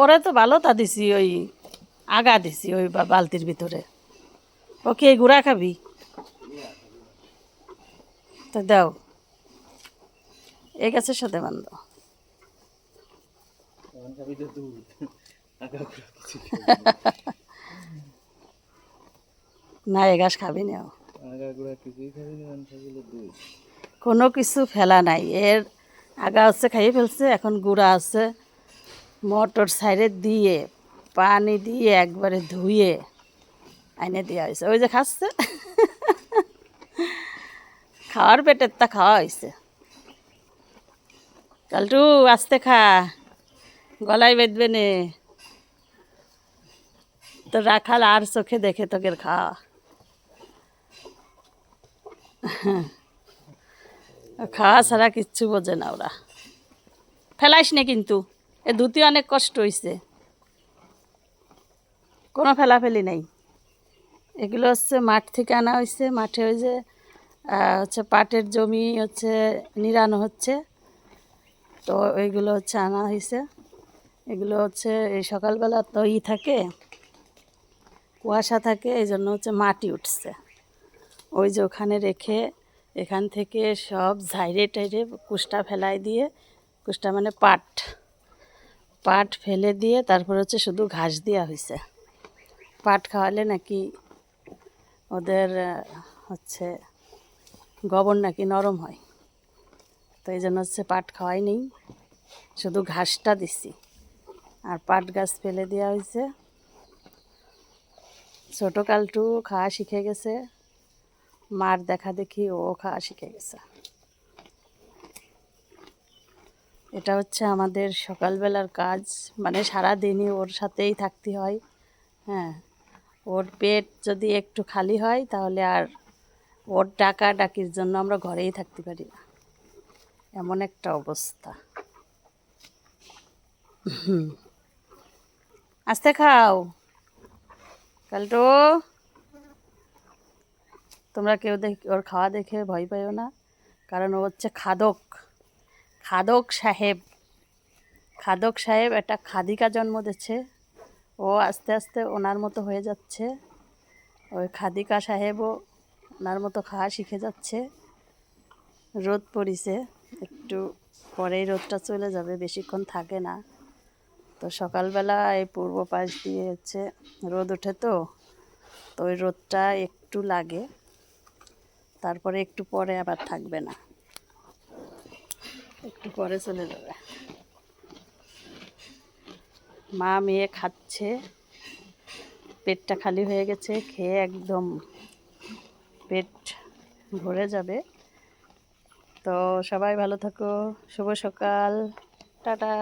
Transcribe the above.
ওরে তো ভালো তা দিছি, ওই আগা দিছি ওই বালতির ভিতরে। ওকে গুড়া খাবি? তো দাও। এই গাছের সাথে বান্ধ। না এ গাছ খাবি না কোনো কিছু ফেলা নাই। এর আগা হচ্ছে, খাইয়ে ফেলছে, এখন গুঁড়া আছে। মোটর সাইডে দিয়ে, পানি দিয়ে একবারে ধুয়ে আইনে দেওয়া হয়েছে। ওই যে খাচ্ছে। খাওয়ার পেটের তা খাওয়া হয়েছে। কালটু, আস্তে খা। গলায় বেঁধবে নে। তো রাখাল আর চোখে দেখে তোকে খাওয়া। খাওয়া ছাড়া কিচ্ছু বোঝে না ওরা। ফেলাইস না কিন্তু। এ ধুতি অনেক কষ্ট হয়েছে কোনো ফেলাফেলি নেই। এগুলো হচ্ছে মাঠ থেকে আনা হয়েছে মাঠে ওই যে হচ্ছে পাটের জমি হচ্ছে নিরানো হচ্ছে। তো ওইগুলো হচ্ছে আনা হয়েছে এগুলো হচ্ছে এই সকালবেলা তো ই থাকে, কুয়াশা থাকে এই জন্য হচ্ছে মাটি উঠছে। ওই যে ওখানে রেখে এখান থেকে সব ঝাইরে টাইরে কুষ্টা ফেলাই দিয়ে, কুষ্টা মানে পাট পাট ফেলে দিয়ে তারপর হচ্ছে শুধু ঘাস দেওয়া হয়েছে পাট খাওয়ালে নাকি ওদের হচ্ছে গোবর নাকি নরম হয়। তো এই জন্য হচ্ছে পাট খাওয়াই নেই, শুধু ঘাসটা দিছি। আর পাট গাছ ফেলে দেওয়া হয়েছে ছোটো কালটু খাওয়া শিখে গেছে, মার দেখা দেখি ও খাওয়া শিখে গেছে। এটা হচ্ছে আমাদের সকালবেলার কাজ। মানে সারা দিনই ওর সাথেই থাকতে হয়। হ্যাঁ ওর পেট যদি একটু খালি হয় তাহলে আর ওর ডাকা ডাকির জন্য আমরা ঘরেই থাকতে পারি না। এমন একটা অবস্থা। আস্তে খাও। কালটো, তোমরা কেউ দেখ, ওর খাওয়া দেখে ভয় পাইও না। কারণ ও হচ্ছে খাদক। খাদক সাহেব। খাদক সাহেব একটা খাদিকা জন্ম দিচ্ছে। ও আস্তে আস্তে ওনার মতো হয়ে যাচ্ছে। ওই খাদিকা সাহেবও ওনার মতো খাওয়া শিখে যাচ্ছে। রোদ পড়িছে, একটু পরেই রোদটা চলে যাবে, বেশিক্ষণ থাকে না। তো সকালবেলা এই পূর্ব পাশ দিয়ে হচ্ছে রোদ ওঠে তো তো ওই রোদটা একটু লাগে, তারপরে একটু পরে আবার থাকবে না। একটু পরে চলে যাবে। মা মেয়ে খাচ্ছে, পেটটা খালি হয়ে গেছে, খেয়ে একদম পেট ভরে যাবে। তো সবাই ভালো থাকো, শুভ সকাল, টাটা।